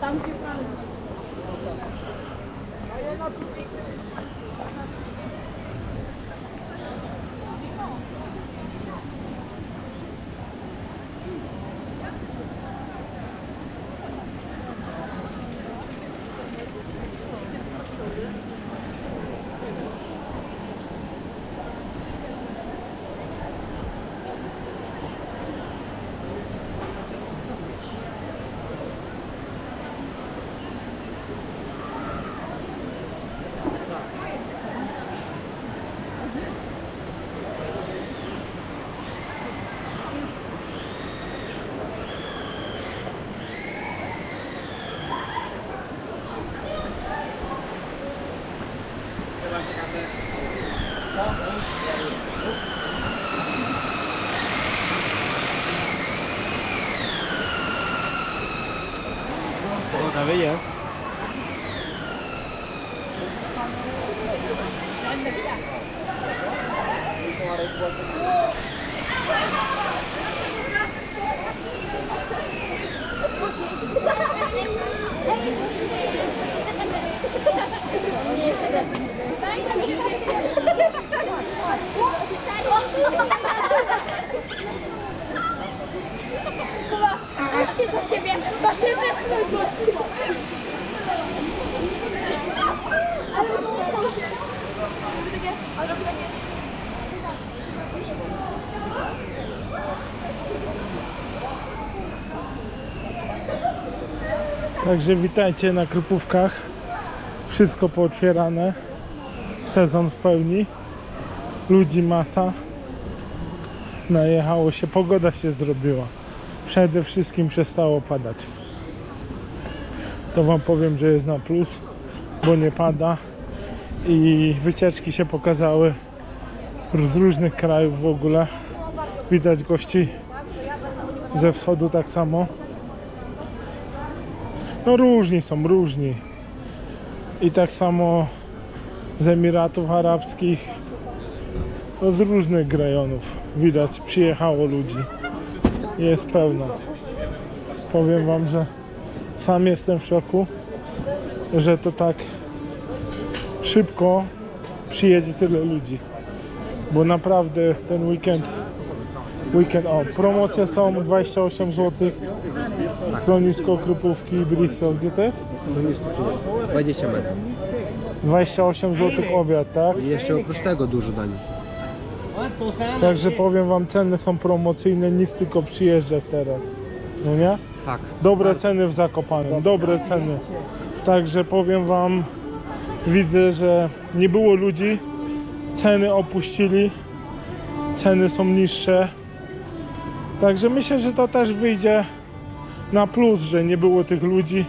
Tam gdzie pan... Pogoda Patrz się za siebie, patrz się za Także witajcie na Krupówkach. Wszystko pootwierane. Sezon w pełni. Ludzi masa. Najechało się, pogoda się zrobiła. Przede wszystkim przestało padać. To wam powiem, że jest na plus, bo nie pada. I wycieczki się pokazały z różnych krajów w ogóle. Widać gości ze wschodu tak samo. No różni są, różni. I tak samo z Emiratów Arabskich, no z różnych rejonów widać, przyjechało ludzi. Jest pełno. Powiem wam, że sam jestem w szoku, że to tak szybko przyjedzie tyle ludzi. Bo naprawdę ten weekend, weekend, o, promocje są 28 zł, schronisko Krupówki i Bristol, gdzie to jest? 20 metrów. 28 zł obiad, tak? I jeszcze oprócz tego dużo dań. Także powiem wam, ceny są promocyjne, nic tylko przyjeżdżać teraz. No nie? Tak. Dobre ceny w Zakopanem, dobre ceny. Także powiem wam, widzę, że nie było ludzi, ceny opuścili, ceny są niższe. Także myślę, że to też wyjdzie na plus, że nie było tych ludzi.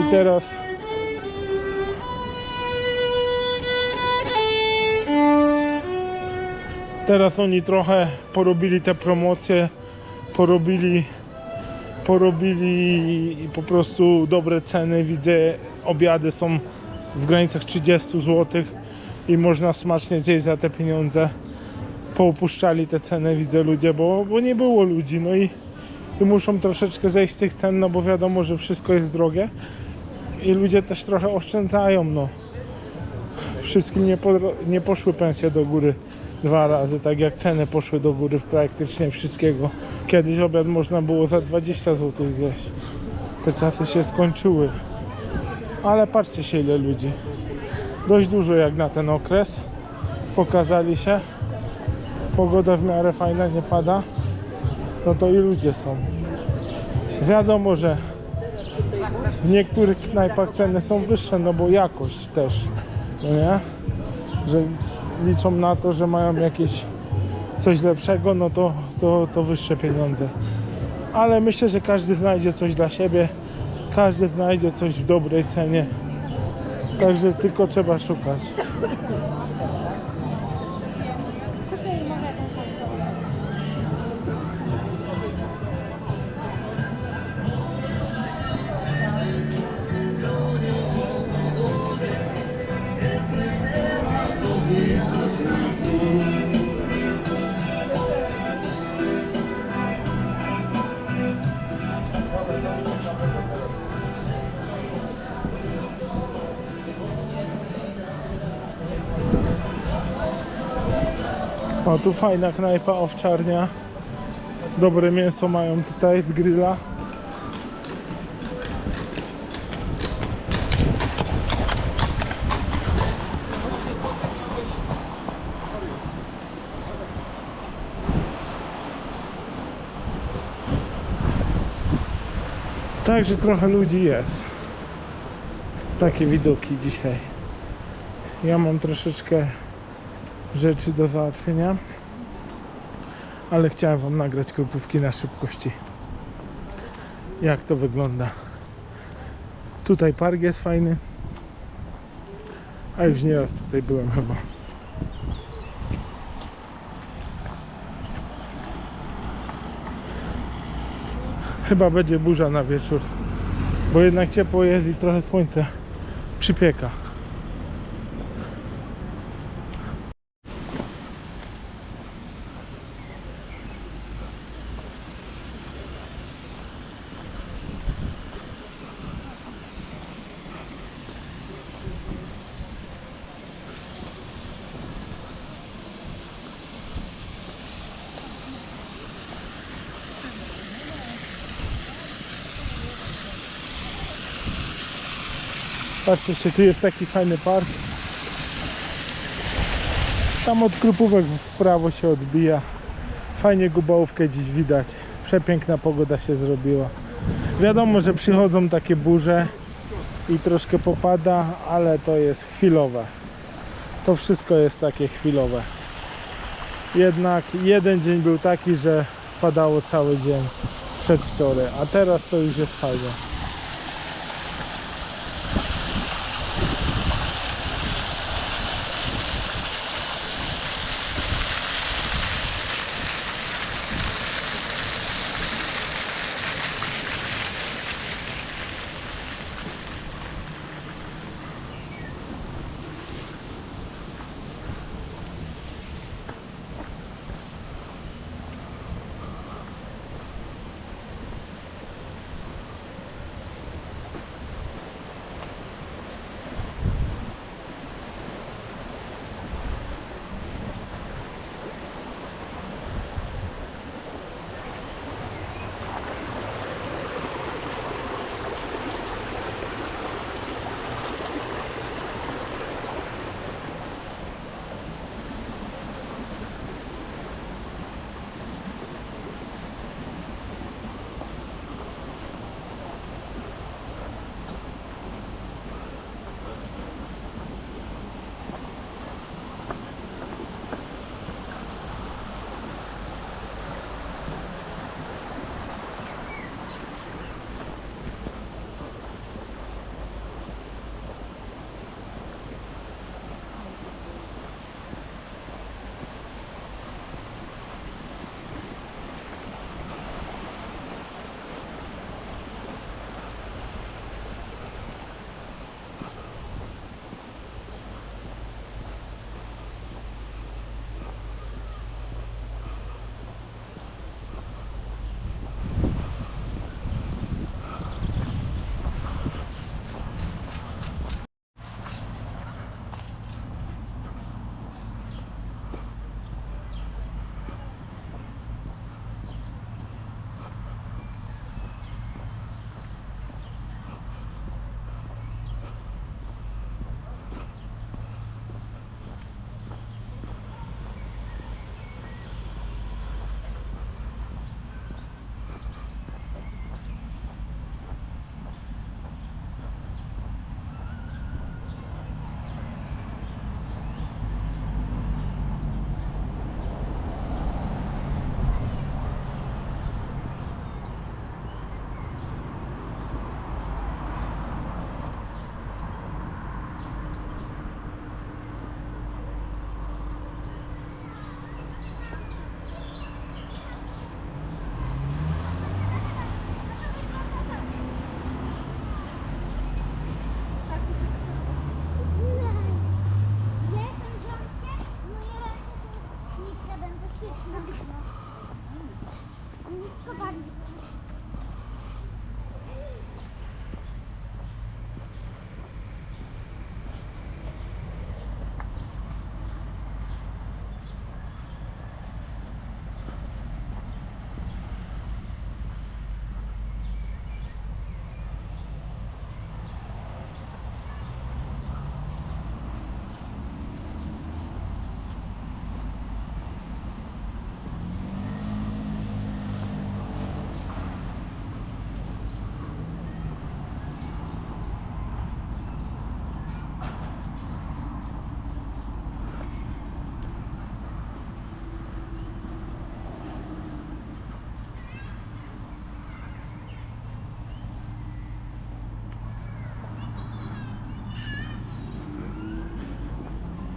I teraz teraz oni trochę porobili te promocje, porobili porobili po prostu dobre ceny, widzę obiady są w granicach 30 zł i można smacznie zjeść za te pieniądze. Poupuszczali te ceny, widzę ludzie, bo, bo nie było ludzi. No i, i muszą troszeczkę zejść z tych cen, no bo wiadomo, że wszystko jest drogie i ludzie też trochę oszczędzają. No. Wszystkim nie, podro- nie poszły pensje do góry dwa razy, tak jak ceny poszły do góry praktycznie wszystkiego. Kiedyś obiad można było za 20 zł zjeść. Te czasy się skończyły. Ale patrzcie się ile ludzi. Dość dużo jak na ten okres. Pokazali się. Pogoda w miarę fajna, nie pada. No to i ludzie są. Wiadomo, że w niektórych knajpach ceny są wyższe, no bo jakość też, no nie? Że liczą na to, że mają jakieś coś lepszego, no to, to, to wyższe pieniądze. Ale myślę, że każdy znajdzie coś dla siebie, każdy znajdzie coś w dobrej cenie. Także tylko trzeba szukać. O, tu fajna knajpa owczarnia. Dobre mięso mają tutaj z grilla. Także trochę ludzi jest. Takie widoki dzisiaj. Ja mam troszeczkę rzeczy do załatwienia. Ale chciałem Wam nagrać grupówki na szybkości. Jak to wygląda. Tutaj park jest fajny. A już nieraz tutaj byłem chyba. Chyba będzie burza na wieczór. Bo jednak ciepło jest i trochę słońce przypieka. Patrzcie się, tu jest taki fajny park. Tam od krupówek w prawo się odbija. Fajnie gubałówkę dziś widać. Przepiękna pogoda się zrobiła. Wiadomo, że przychodzą takie burze i troszkę popada, ale to jest chwilowe. To wszystko jest takie chwilowe. Jednak jeden dzień był taki, że padało cały dzień przedwczoraj, a teraz to już jest fajnie.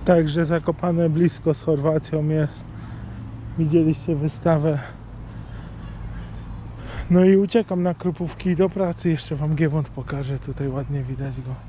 Także Zakopane blisko z Chorwacją jest. Widzieliście wystawę. No i uciekam na Krupówki do pracy. Jeszcze wam Giewont pokażę. Tutaj ładnie widać go.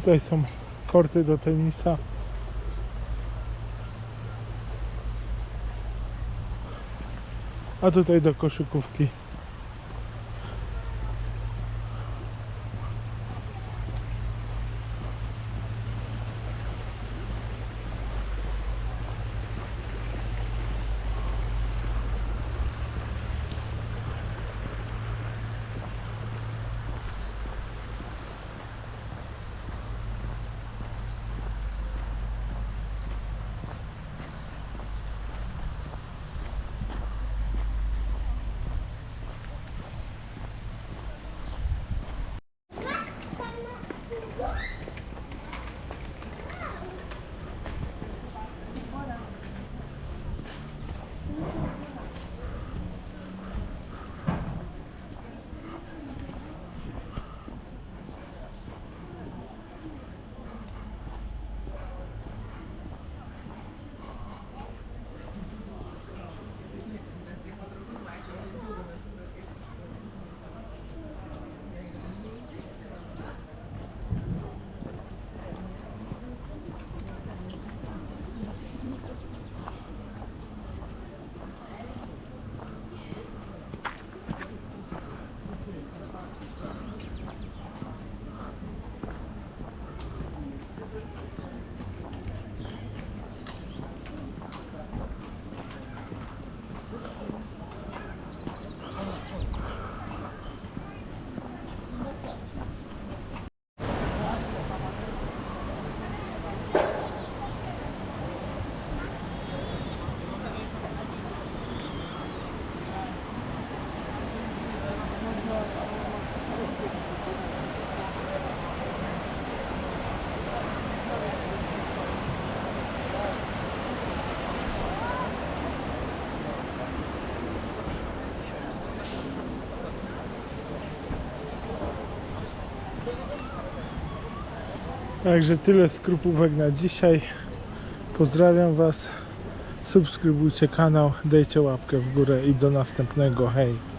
Tutaj są korty do tenisa. A tutaj do koszykówki. Także tyle skrupówek na dzisiaj. Pozdrawiam Was. Subskrybujcie kanał, dajcie łapkę w górę i do następnego. Hej!